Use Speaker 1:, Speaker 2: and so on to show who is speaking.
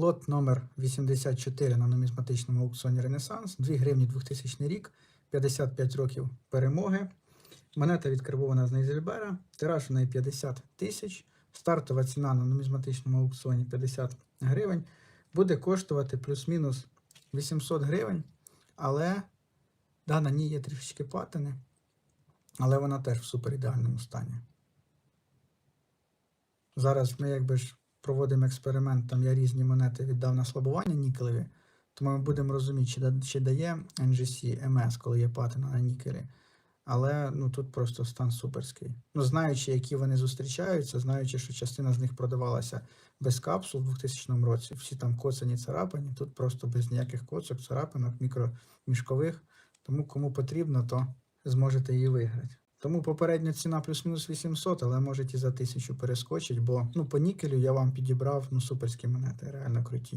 Speaker 1: Лот номер 84 на нумізматичному аукціоні Ренесанс, 2 гривні 2000 рік, 55 років перемоги. Монета відкарбована з Нейзельбера, тираж у неї 50 тисяч. Стартова ціна на нумізматичному аукціоні 50 гривень. Буде коштувати плюс-мінус 800 гривень, але да, на ній є трішечки патини, але вона теж в супер ідеальному стані. Зараз ми якби ж проводимо експеримент, там я різні монети віддав на слабування нікелеві, тому ми будемо розуміти, чи, чи дає NGC MS, коли є патина на нікелі. Але ну, тут просто стан суперський. Ну, знаючи, які вони зустрічаються, знаючи, що частина з них продавалася без капсул у 2000 році, всі там коцані царапані, тут просто без ніяких коцок, царапинок, мікромішкових. Тому кому потрібно, то зможете її виграти. Тому попередня ціна плюс-мінус 800, але можете і за 1000 перескочить, бо ну, по нікелю я вам підібрав ну, суперські монети, реально круті.